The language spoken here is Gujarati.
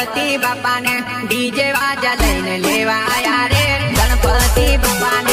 ગણપતિ બાપાને ડીજે વાજા લઈને લેવા રે. ગણપતિ બાપાને